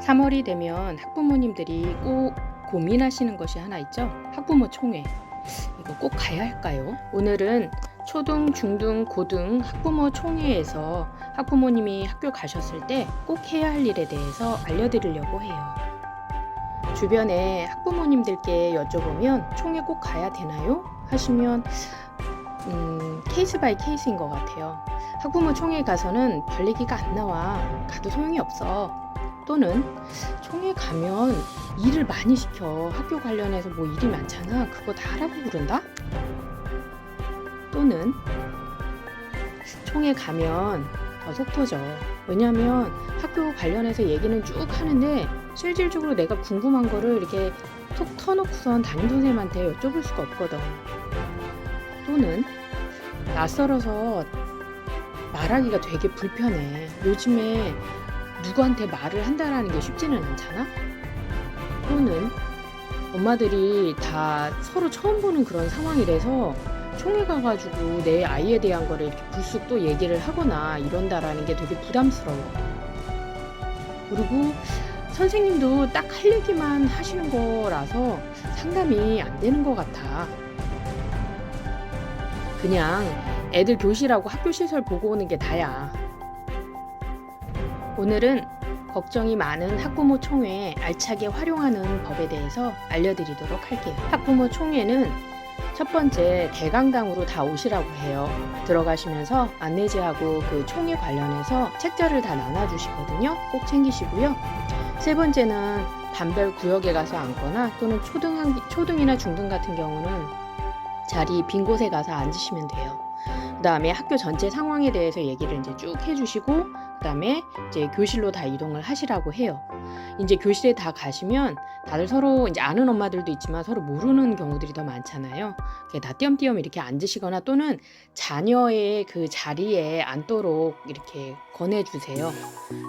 3월이 되면 학부모님들이 꼭 고민하시는 것이 하나 있죠. 학부모 총회. 이거 꼭 가야 할까요? 오늘은 초등, 중등, 고등 학부모 총회에서 학부모님이 학교 가셨을 때 꼭 해야 할 일에 대해서 알려드리려고 해요. 주변에 학부모님들께 여쭤보면 총회 꼭 가야 되나요? 하시면 음, 케이스 바이 케이스인 것 같아요. 학부모 총회 가서는 별 얘기가 안 나와. 가도 소용이 없어. 또는 총회 가면 일을 많이 시켜. 학교 관련해서 뭐 일이 많잖아. 그거 다 하라고 그런다? 또는 총회 가면 더 속 터져. 왜냐면 학교 관련해서 얘기는 쭉 하는데 실질적으로 내가 궁금한 거를 이렇게 톡 터놓고선 담임 선생님한테 여쭤볼 수가 없거든. 또는 낯설어서 말하기가 되게 불편해. 요즘에 누구한테 말을 한다라는 게 쉽지는 않잖아? 또는 엄마들이 다 서로 처음 보는 그런 상황이라서 총회 가가지고 내 아이에 대한 거를 이렇게 불쑥 또 얘기를 하거나 이런다라는 게 되게 부담스러워. 그리고 선생님도 딱 할 얘기만 하시는 거라서 상담이 안 되는 것 같아. 그냥 애들 교실하고 학교 시설 보고 오는 게 다야. 오늘은 걱정이 많은 학부모 총회에 알차게 활용하는 법에 대해서 알려드리도록 할게요. 학부모 총회는 첫 번째 대강당으로 다 오시라고 해요. 들어가시면서 안내지하고 그 총회 관련해서 책자를 다 나눠주시거든요. 꼭 챙기시고요. 세 번째는 반별 구역에 가서 앉거나 또는 초등, 초등이나 중등 같은 경우는 자리 빈 곳에 가서 앉으시면 돼요. 그 다음에 학교 전체 상황에 대해서 얘기를 이제 쭉 해주시고, 그 다음에 이제 교실로 다 이동을 하시라고 해요. 이제 교실에 다 가시면 다들 서로 이제 아는 엄마들도 있지만 서로 모르는 경우들이 더 많잖아요. 다 띄엄띄엄 이렇게 앉으시거나 또는 자녀의 그 자리에 앉도록 이렇게 권해주세요.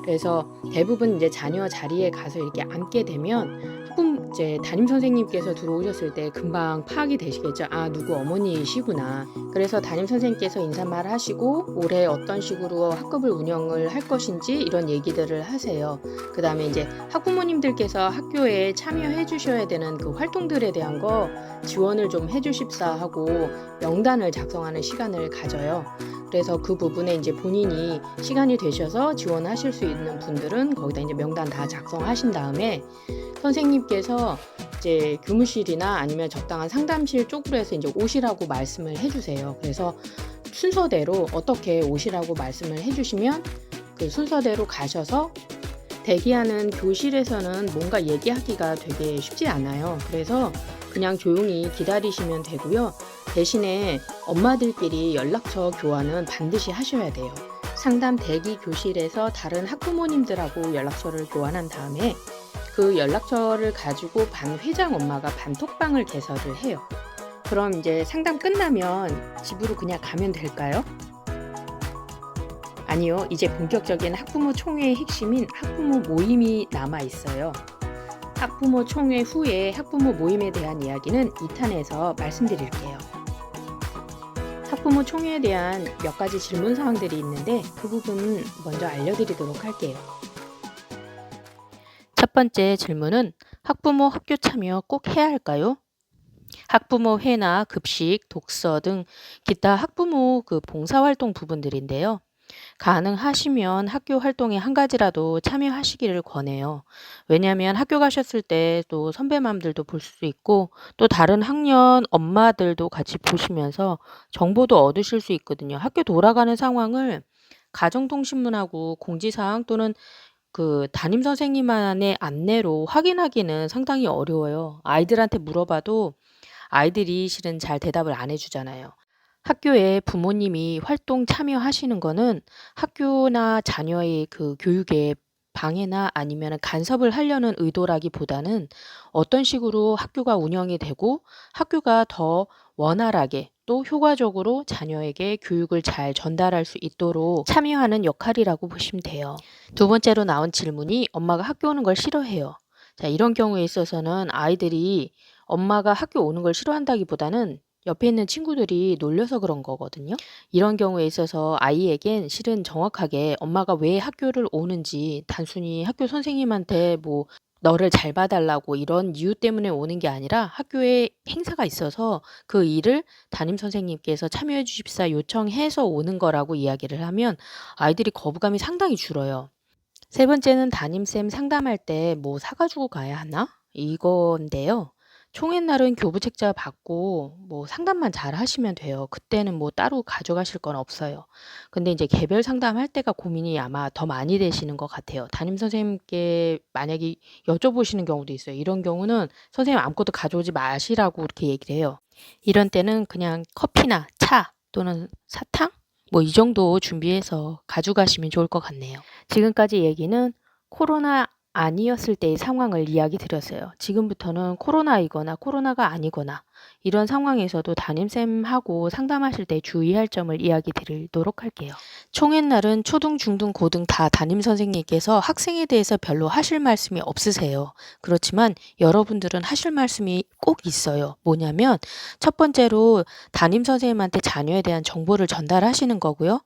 그래서 대부분 이제 자녀 자리에 가서 이렇게 앉게 되면 학부 이제 담임 선생님께서 들어오셨을 때 금방 파악이 되시겠죠. 아 누구 어머니이시구나. 그래서 담임 선생님께서 인사말 하시고 올해 어떤 식으로 학급을 운영을 할 것인지 이런 얘기들을 하세요. 그 다음에 이제 학부모님들께서 학교에 참여해 주셔야 되는 그 활동들에 대한 거 지원을 좀 해주십사 하고 명단을 작성하는 시간을 가져요. 그래서 그 부분에 이제 본인이 시간이 되셔서 지원하실 수 있는 분들은 거기다 이제 명단 다 작성하신 다음에 선생님께서 이제 교무실이나 아니면 적당한 상담실 쪽으로 해서 이제 오시라고 말씀을 해주세요. 그래서 순서대로 어떻게 오시라고 말씀을 해주시면 그 순서대로 가셔서 대기하는 교실에서는 뭔가 얘기하기가 되게 쉽지 않아요. 그래서 그냥 조용히 기다리시면 되고요. 대신에 엄마들끼리 연락처 교환은 반드시 하셔야 돼요. 상담 대기 교실에서 다른 학부모님들하고 연락처를 교환한 다음에 그 연락처를 가지고 반 회장 엄마가 반톡방을 개설을 해요. 그럼 이제 상담 끝나면 집으로 그냥 가면 될까요? 아니요. 이제 본격적인 학부모 총회의 핵심인 학부모 모임이 남아 있어요. 학부모 총회 후에 학부모 모임에 대한 이야기는 2탄에서 말씀드릴게요. 학부모 총회에 대한 몇 가지 질문 사항들이 있는데 그 부분 먼저 알려드리도록 할게요. 첫 번째 질문은 학부모 학교 참여 꼭 해야 할까요? 학부모 회나 급식, 독서 등 기타 학부모 그 봉사활동 부분들인데요. 가능하시면 학교 활동에 한 가지라도 참여하시기를 권해요. 왜냐하면 학교 가셨을 때 또 선배맘들도 볼 수 있고 또 다른 학년 엄마들도 같이 보시면서 정보도 얻으실 수 있거든요. 학교 돌아가는 상황을 가정통신문하고 공지사항 또는 그 담임 선생님만의 안내로 확인하기는 상당히 어려워요. 아이들한테 물어봐도 아이들이 실은 잘 대답을 안 해 주잖아요. 학교에 부모님이 활동 참여하시는 거는 학교나 자녀의 그 교육에 방해나 아니면 간섭을 하려는 의도라기보다는 어떤 식으로 학교가 운영이 되고 학교가 더 원활하게 또 효과적으로 자녀에게 교육을 잘 전달할 수 있도록 참여하는 역할이라고 보시면 돼요. 두 번째로 나온 질문이 엄마가 학교 오는 걸 싫어해요. 자, 이런 경우에 있어서는 아이들이 엄마가 학교 오는 걸 싫어한다기보다는 옆에 있는 친구들이 놀려서 그런 거거든요. 이런 경우에 있어서 아이에겐 실은 정확하게 엄마가 왜 학교를 오는지 단순히 학교 선생님한테 뭐 너를 잘 봐달라고 이런 이유 때문에 오는 게 아니라 학교에 행사가 있어서 그 일을 담임 선생님께서 참여해 주십사 요청해서 오는 거라고 이야기를 하면 아이들이 거부감이 상당히 줄어요. 세 번째는 담임쌤 상담할 때 뭐 사가지고 가야 하나? 이건데요. 총회 날은 교부 책자 받고 뭐 상담만 잘 하시면 돼요. 그때는 뭐 따로 가져가실 건 없어요. 근데 이제 개별 상담할 때가 고민이 아마 더 많이 되시는 것 같아요. 담임 선생님께 만약에 여쭤보시는 경우도 있어요. 이런 경우는 선생님 아무것도 가져오지 마시라고 이렇게 얘기를 해요. 이런 때는 그냥 커피나 차 또는 사탕? 뭐 이 정도 준비해서 가져가시면 좋을 것 같네요. 지금까지 얘기는 코로나 아니었을 때의 상황을 이야기 드렸어요. 지금부터는 코로나이거나 코로나가 아니거나 이런 상황에서도 담임쌤하고 상담하실 때 주의할 점을 이야기 드리도록 할게요. 총회 날은 초등, 중등, 고등 다 담임 선생님께서 학생에 대해서 별로 하실 말씀이 없으세요. 그렇지만 여러분들은 하실 말씀이 꼭 있어요. 뭐냐면 첫 번째로 담임 선생님한테 자녀에 대한 정보를 전달하시는 거고요.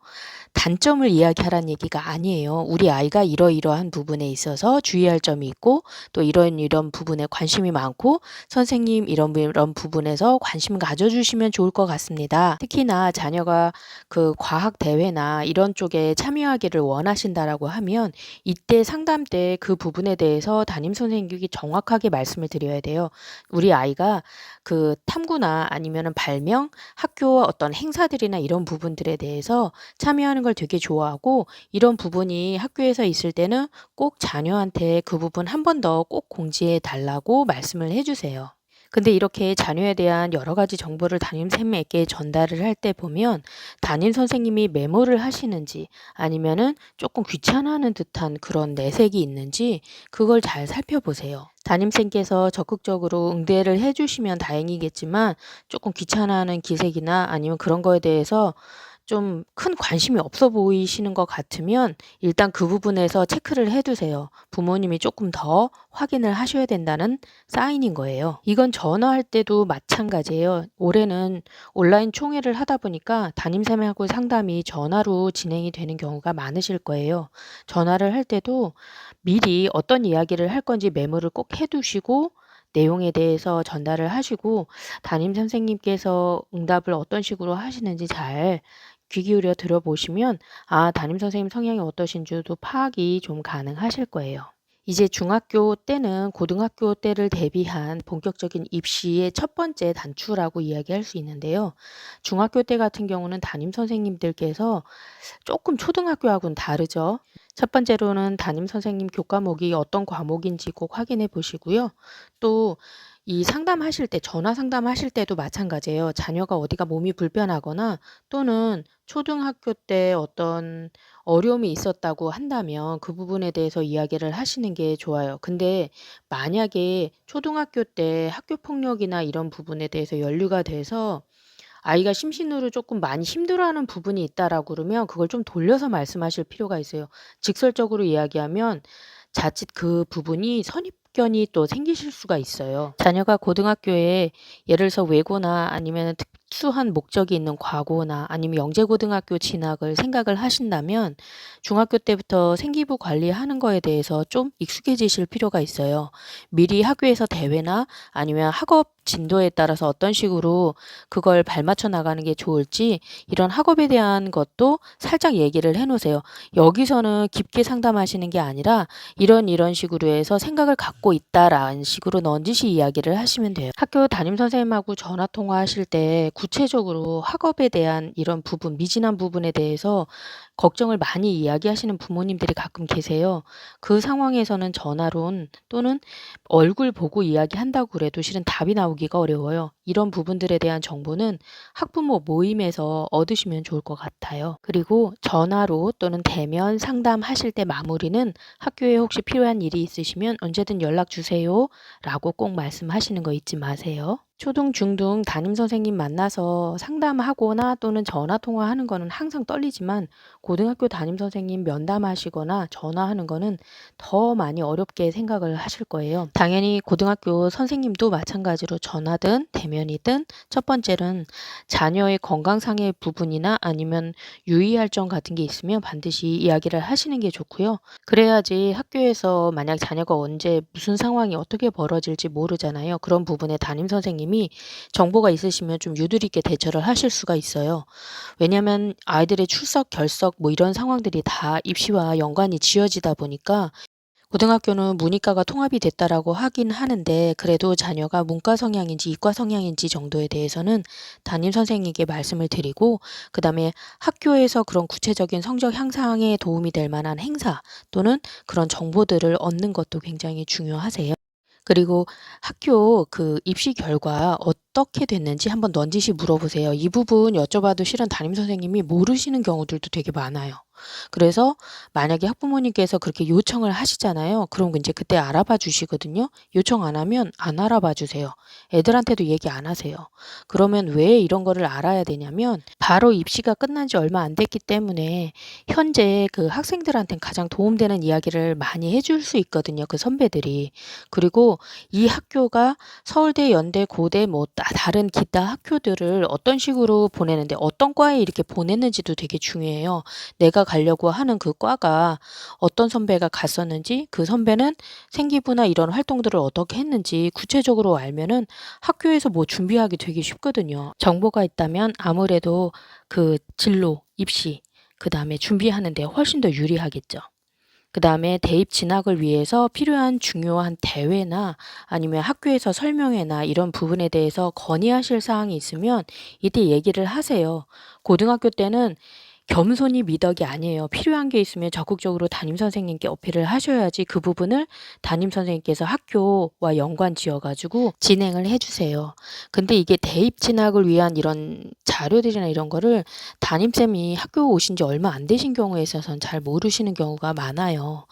단점을 이야기하라는 얘기가 아니에요. 우리 아이가 이러이러한 부분에 있어서 주의할 점이 있고 또 이런 이런 부분에 관심이 많고 선생님 이런 이런 부분에 서 관심 가져주시면 좋을 것 같습니다. 특히나 자녀가 그 과학 대회나 이런 쪽에 참여하기를 원하신다라고 하면 이때 상담 때 그 부분에 대해서 담임 선생님이 정확하게 말씀을 드려야 돼요. 우리 아이가 그 탐구나 아니면은 발명, 학교 어떤 행사들이나 이런 부분들에 대해서 참여하는 걸 되게 좋아하고 이런 부분이 학교에서 있을 때는 꼭 자녀한테 그 부분 한 번 더 꼭 공지해 달라고 말씀을 해 주세요. 근데 이렇게 자녀에 대한 여러 가지 정보를 담임쌤에게 전달을 할 때 보면 담임 선생님이 메모를 하시는지 아니면은 조금 귀찮아하는 듯한 그런 내색이 있는지 그걸 잘 살펴보세요. 담임쌤께서 적극적으로 응대를 해주시면 다행이겠지만 조금 귀찮아하는 기색이나 아니면 그런 거에 대해서 좀 큰 관심이 없어 보이시는 것 같으면 일단 그 부분에서 체크를 해 두세요. 부모님이 조금 더 확인을 하셔야 된다는 사인인 거예요. 이건 전화할 때도 마찬가지예요. 올해는 온라인 총회를 하다 보니까 담임쌤하고 상담이 전화로 진행이 되는 경우가 많으실 거예요. 전화를 할 때도 미리 어떤 이야기를 할 건지 메모를 꼭 해 두시고 내용에 대해서 전달을 하시고 담임 선생님께서 응답을 어떤 식으로 하시는지 잘 귀 기울여 들어보시면 아, 담임 선생님 성향이 어떠신지도 파악이 좀 가능하실 거예요. 이제 중학교 때는 고등학교 때를 대비한 본격적인 입시의 첫 번째 단추라고 이야기할 수 있는데요. 중학교 때 같은 경우는 담임 선생님들께서 조금 초등학교하고는 다르죠. 첫 번째로는 담임 선생님 교과목이 어떤 과목인지 꼭 확인해 보시고요. 또 이 상담하실 때, 전화 상담하실 때도 마찬가지예요. 자녀가 어디가 몸이 불편하거나 또는 초등학교 때 어떤 어려움이 있었다고 한다면 그 부분에 대해서 이야기를 하시는 게 좋아요. 근데 만약에 초등학교 때 학교 폭력이나 이런 부분에 대해서 연루가 돼서 아이가 심신으로 조금 많이 힘들어하는 부분이 있다라고 그러면 그걸 좀 돌려서 말씀하실 필요가 있어요. 직설적으로 이야기하면 자칫 그 부분이 선입견이 또 생기실 수가 있어요. 자녀가 고등학교에 예를 들어서 외고나 아니면 특 수한 목적이 있는 과고나 아니면 영재고등학교 진학을 생각을 하신다면 중학교 때부터 생기부 관리하는 거에 대해서 좀 익숙해지실 필요가 있어요. 미리 학교에서 대회나 아니면 학업 진도에 따라서 어떤 식으로 그걸 발맞춰 나가는 게 좋을지 이런 학업에 대한 것도 살짝 얘기를 해 놓으세요. 여기서는 깊게 상담하시는 게 아니라 이런 이런 식으로 해서 생각을 갖고 있다라는 식으로 넌지시 이야기를 하시면 돼요. 학교 담임 선생님하고 전화 통화하실 때 구체적으로 학업에 대한 이런 부분, 미진한 부분에 대해서 걱정을 많이 이야기하시는 부모님들이 가끔 계세요. 그 상황에서는 전화론 또는 얼굴 보고 이야기한다고 그래도 실은 답이 나오기 가 어려워요. 이런 부분들에 대한 정보는 학부모 모임에서 얻으시면 좋을 것 같아요. 그리고 전화로 또는 대면 상담하실 때 마무리는 학교에 혹시 필요한 일이 있으시면 언제든 연락 주세요. 라고 꼭 말씀하시는 거 잊지 마세요. 초등, 중등 담임 선생님 만나서 상담하거나 또는 전화 통화하는 거는 항상 떨리지만 고등학교 담임 선생님 면담하시거나 전화하는 거는 더 많이 어렵게 생각을 하실 거예요. 당연히 고등학교 선생님도 마찬가지로 전화든 대면이든 첫 번째는 자녀의 건강상의 부분이나 아니면 유의할 점 같은 게 있으면 반드시 이야기를 하시는 게 좋고요. 그래야지 학교에서 만약 자녀가 언제 무슨 상황이 어떻게 벌어질지 모르잖아요. 그런 부분에 담임 선생님 이 정보가 있으시면 좀 유도리 있게 대처를 하실 수가 있어요. 왜냐하면 아이들의 출석, 결석 뭐 이런 상황들이 다 입시와 연관이 지어지다 보니까 고등학교는 문이과가 통합이 됐다라고 하긴 하는데 그래도 자녀가 문과 성향인지 이과 성향인지 정도에 대해서는 담임 선생님에게 말씀을 드리고 그다음에 학교에서 그런 구체적인 성적 향상에 도움이 될 만한 행사 또는 그런 정보들을 얻는 것도 굉장히 중요하세요. 그리고 학교 그 입시 결과 어떻게 됐는지 한번 넌지시 물어보세요. 이 부분 여쭤봐도 실은 담임 선생님이 모르시는 경우들도 되게 많아요. 그래서 만약에 학부모님께서 그렇게 요청을 하시잖아요. 그럼 이제 그때 알아봐 주시거든요. 요청 안 하면 안 알아봐 주세요. 애들한테도 얘기 안 하세요. 그러면 왜 이런 거를 알아야 되냐면 바로 입시가 끝난 지 얼마 안 됐기 때문에 현재 그 학생들한테는 가장 도움되는 이야기를 많이 해줄 수 있거든요. 그 선배들이. 그리고 이 학교가 서울대, 연대, 고대 뭐 다- 다른 기타 학교들을 어떤 식으로 보내는데 어떤 과에 이렇게 보냈는지도 되게 중요해요. 내가 가려고 하는 그 과가 어떤 선배가 갔었는지 그 선배는 생기부나 이런 활동들을 어떻게 했는지 구체적으로 알면은 학교에서 뭐 준비하기 되게 쉽거든요. 정보가 있다면 아무래도 그 진로, 입시, 그 다음에 준비하는데 훨씬 더 유리하겠죠. 그 다음에 대입 진학을 위해서 필요한 중요한 대회나 아니면 학교에서 설명회나 이런 부분에 대해서 건의하실 사항이 있으면 이때 얘기를 하세요. 고등학교 때는 겸손이 미덕이 아니에요. 필요한 게 있으면 적극적으로 담임 선생님께 어필을 하셔야지 그 부분을 담임 선생님께서 학교와 연관 지어 가지고 진행을 해 주세요. 근데 이게 대입 진학을 위한 이런 자료들이나 이런 거를 담임쌤이 학교 오신 지 얼마 안 되신 경우에 있어서는 잘 모르시는 경우가 많아요.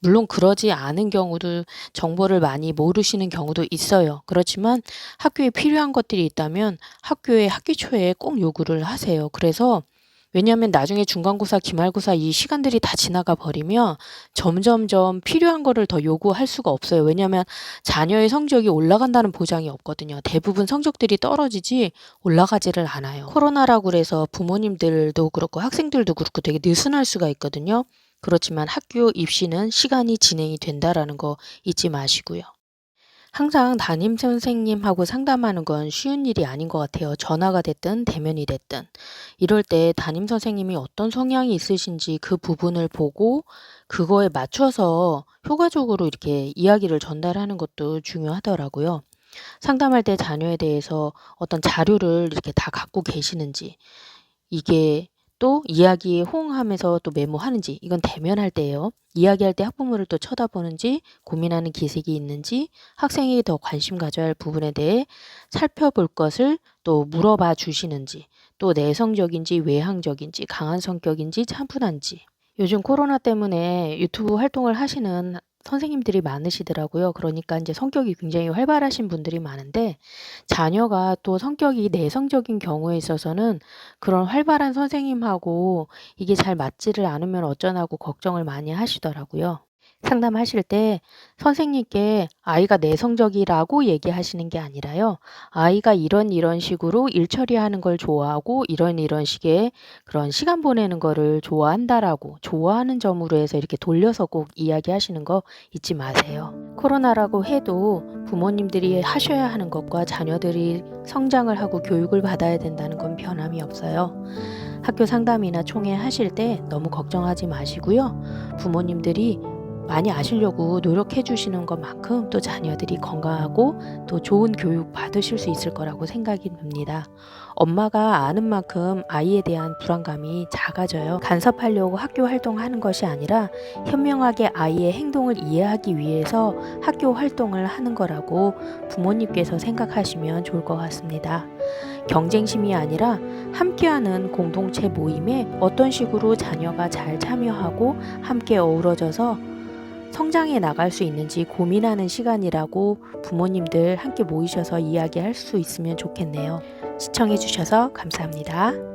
물론 그러지 않은 경우도 정보를 많이 모르시는 경우도 있어요. 그렇지만 학교에 필요한 것들이 있다면 학교에 학기 초에 꼭 요구를 하세요. 그래서 왜냐하면 나중에 중간고사, 기말고사 이 시간들이 다 지나가 버리면 점점점 필요한 거를 더 요구할 수가 없어요. 왜냐하면 자녀의 성적이 올라간다는 보장이 없거든요. 대부분 성적들이 떨어지지 올라가지를 않아요. 코로나라고 그래서 부모님들도 그렇고 학생들도 그렇고 되게 느슨할 수가 있거든요. 그렇지만 학교 입시는 시간이 진행이 된다라는 거 잊지 마시고요. 항상 담임 선생님하고 상담하는 건 쉬운 일이 아닌 것 같아요. 전화가 됐든 대면이 됐든. 이럴 때 담임 선생님이 어떤 성향이 있으신지 그 부분을 보고 그거에 맞춰서 효과적으로 이렇게 이야기를 전달하는 것도 중요하더라고요. 상담할 때 자녀에 대해서 어떤 자료를 이렇게 다 갖고 계시는지, 이게 또 이야기에 호응하면서 또 메모하는지, 이건 대면할 때예요. 이야기할 때 학부모를 또 쳐다보는지, 고민하는 기색이 있는지, 학생이 더 관심 가져야 할 부분에 대해 살펴볼 것을 또 물어봐 주시는지, 또 내성적인지 외향적인지, 강한 성격인지 차분한지. 요즘 코로나 때문에 유튜브 활동을 하시는 선생님들이 많으시더라고요. 그러니까 이제 성격이 굉장히 활발하신 분들이 많은데 자녀가 또 성격이 내성적인 경우에 있어서는 그런 활발한 선생님하고 이게 잘 맞지를 않으면 어쩌나고 걱정을 많이 하시더라고요. 상담하실 때 선생님께 아이가 내성적이라고 얘기하시는 게 아니라요. 아이가 이런 이런 식으로 일 처리하는 걸 좋아하고 이런 이런 식의 그런 시간 보내는 거를 좋아한다라고 좋아하는 점으로 해서 이렇게 돌려서 꼭 이야기하시는 거 잊지 마세요. 코로나라고 해도 부모님들이 하셔야 하는 것과 자녀들이 성장을 하고 교육을 받아야 된다는 건 변함이 없어요. 학교 상담이나 총회 하실 때 너무 걱정하지 마시고요. 부모님들이 많이 아시려고 노력해 주시는 것만큼 또 자녀들이 건강하고 또 좋은 교육 받으실 수 있을 거라고 생각이 듭니다. 엄마가 아는 만큼 아이에 대한 불안감이 작아져요. 간섭하려고 학교 활동하는 것이 아니라 현명하게 아이의 행동을 이해하기 위해서 학교 활동을 하는 거라고 부모님께서 생각하시면 좋을 것 같습니다. 경쟁심이 아니라 함께하는 공동체 모임에 어떤 식으로 자녀가 잘 참여하고 함께 어우러져서 성장해 나갈 수 있는지 고민하는 시간이라고 부모님들 함께 모이셔서 이야기할 수 있으면 좋겠네요. 시청해주셔서 감사합니다.